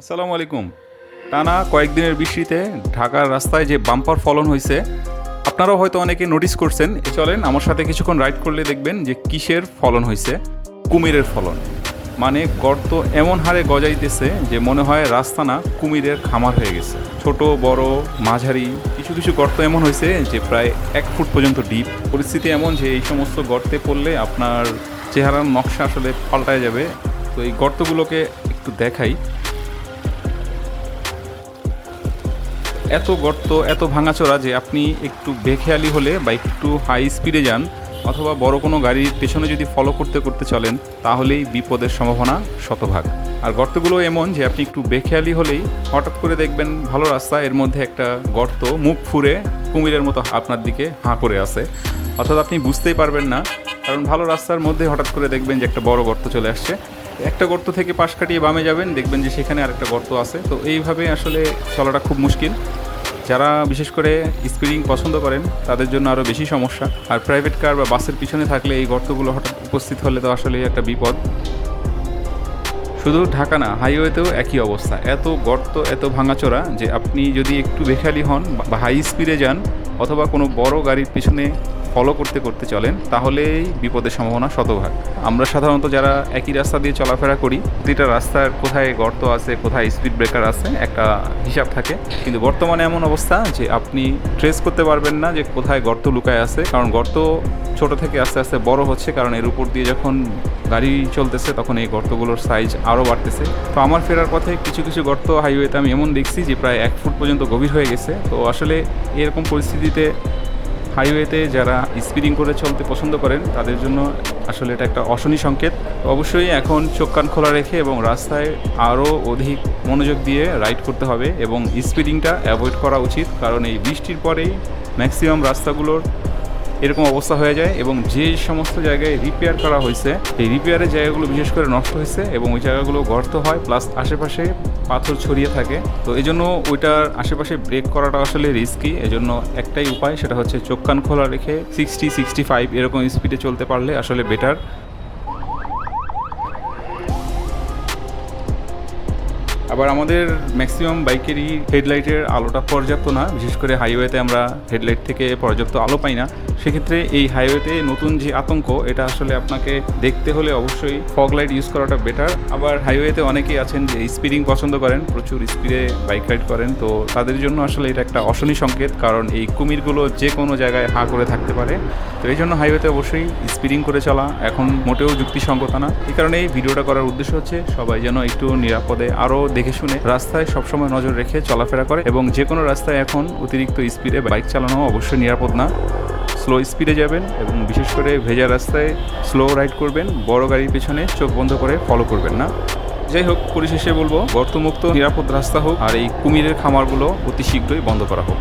আসসালামু আলাইকুম। টানা কয়েকদিনের বৃষ্টিতে ঢাকার রাস্তায় যে বাম্পার ফলন হয়েছে, আপনারাও হয়তো অনেকে নোটিস করছেন। এ চলেন, আমার সাথে কিছুক্ষণ রাইড করলে দেখবেন যে কিসের ফলন হয়েছে, কুমিরের ফলন। মানে গর্ত এমন হারে গজাইতেছে যে মনে হয় রাস্তা না কুমিরের খামার হয়ে গেছে। ছোট, বড়, মাঝারি, কিছু কিছু গর্ত এমন হয়েছে যে প্রায় এক ফুট পর্যন্ত ডিপ পরিস্থিতি এমন যে এই সমস্ত গর্তে পড়লে আপনার চেহারার নকশা আসলে পাল্টায় যাবে। তো এই গর্তগুলোকে একটু দেখাই। এত গর্ত, এত ভাঙাচোরা যে আপনি একটু বেখেয়ালি হলে বা একটু হাই স্পিডে যান অথবা বড় কোনো গাড়ির পেছনে যদি ফলো করতে করতে চলেন, তাহলেই বিপদের সম্ভাবনা শতভাগ। আর গর্তগুলো এমন যে আপনি একটু বেখেয়ালি হলেই হঠাৎ করে দেখবেন ভালো রাস্তা, এর মধ্যে একটা গর্ত মুখ ফুরে কুমিরের মতো আপনার দিকে হাঁ করে আছে। অর্থাৎ আপনি বুঝতেই পারবেন না, কারণ ভালো রাস্তার মধ্যে হঠাৎ করে দেখবেন যে একটা বড় গর্ত চলে আসছে। একটা গর্ত থেকে পাশ কাটিয়ে বামে যাবেন, দেখবেন যে সেখানে আরেকটা গর্ত আছে। তো এইভাবে আসলে চলাটা খুব মুশকিল। যারা বিশেষ করে স্পিডিং পছন্দ করেন, তাদের জন্য আরও বেশি সমস্যা। আর প্রাইভেট কার বা বাসের পিছনে থাকলে এই গর্তগুলো হঠাৎ উপস্থিত হলে তো আসলেই একটা বিপদ। শুধু ঢাকা না হাইওয়েতেও একই অবস্থা। এত গর্ত, এত ভাঙাচোরা যে আপনি যদি একটু বেখালি হন বা হাই স্পিডে যান, অথবা কোনো বড় গাড়ির পিছনে ফলো করতে করতে চলেন, তাহলেই বিপদের সম্ভাবনা শতভাগ। আমরা সাধারণত যারা একই রাস্তা দিয়ে চলাফেরা করি, প্রতিটা রাস্তার কোথায় গর্ত আছে, কোথায় স্পিড ব্রেকার আছে, একটা হিসাব থাকে। কিন্তু বর্তমানে এমন অবস্থা যে আপনি ট্রেস করতে পারবেন না যে কোথায় গর্ত লুকায় আছে, কারণ গর্ত ছোট থেকে আস্তে আস্তে বড় হচ্ছে, কারণ এর উপর দিয়ে যখন গাড়ি চলতেছে তখন এই গর্তগুলোর সাইজ আরও বাড়তেছে। তো আমার ফেরার পথে কিছু কিছু গর্ত হাইওয়েতে আমি এমন দেখছি যে প্রায় এক ফুট পর্যন্ত গভীর হয়ে গেছে। তো আসলে এরকম পরিস্থিতিতে হাইওয়েতে যারা স্পিডিং করে চলতে পছন্দ করেন, তাদের জন্য আসলে এটা একটা অশনি সংকেত। অবশ্যই এখন চোখ কান খোলা রেখে এবং রাস্তায় আরও অধিক মনোযোগ দিয়ে রাইড করতে হবে এবং স্পিডিংটা অ্যাভয়েড করা উচিত। কারণ এই বৃষ্টির পরেই ম্যাক্সিমাম রাস্তাগুলোর এরকম অবস্থা হয়ে যায় এবং যে সমস্ত জায়গায় রিপেয়ার করা হয়েছে, এই রিপেয়ারের জায়গাগুলো বিশেষ করে নষ্ট হয়েছে এবং ওই জায়গাগুলো গর্ত হয় প্লাস আশেপাশে পাথর ছড়িয়ে থাকে। তো এই জন্য ওইটার আশেপাশে ব্রেক করাটা আসলে রিস্কি এজন্য একটাই উপায়, সেটা হচ্ছে চোখ কান খোলা রেখে সিক্সটি সিক্সটি ফাইভ এরকম স্পিডে চলতে পারলে আসলে বেটার আবার আমাদের ম্যাক্সিমাম বাইকেরই হেডলাইটের আলোটা পর্যাপ্ত না, বিশেষ করে হাইওয়েতে আমরা হেডলাইট থেকে পর্যাপ্ত আলো পাই না। সেক্ষেত্রে এই হাইওয়েতে নতুন যে আতঙ্ক, এটা আসলে আপনাকে দেখতে হলে অবশ্যই ফগ লাইট ইউজ করাটা বেটার আবার হাইওয়েতে অনেকেই আছেন যে স্পিডিং পছন্দ করেন, প্রচুর স্পিডে বাইক রাইড করেন, তো তাদের জন্য আসলে এটা একটা অশনি সংকেত, কারণ এই কুমিরগুলো যে কোনো জায়গায় হাঁ করে থাকতে পারে। তো এই জন্য হাইওয়েতে অবশ্যই স্পিডিং করে চলা, এখন মোটেও যুক্তিসঙ্গত না। এই কারণে এই ভিডিওটা করার উদ্দেশ্য হচ্ছে, সবাই যেন একটু নিরাপদে আরও দেখে শুনে রাস্তায় সবসময় নজর রেখে চলাফেরা করে, এবং যে কোনো রাস্তায় এখন অতিরিক্ত স্পিডে বাইক চালানো অবশ্যই নিরাপদ না। স্লো স্পিডে যাবেন এবং বিশেষ করে ভেজা রাস্তায় স্লো রাইড করবেন, বড় গাড়ির পেছনে চোখ বন্ধ করে ফলো করবেন না। যাই হোক, পরিশেষে বলব, গর্তমুক্ত, নিরাপদ রাস্তা হোক আর এই কুমিরের খামারগুলো অতি শীঘ্রই বন্ধ করা হোক।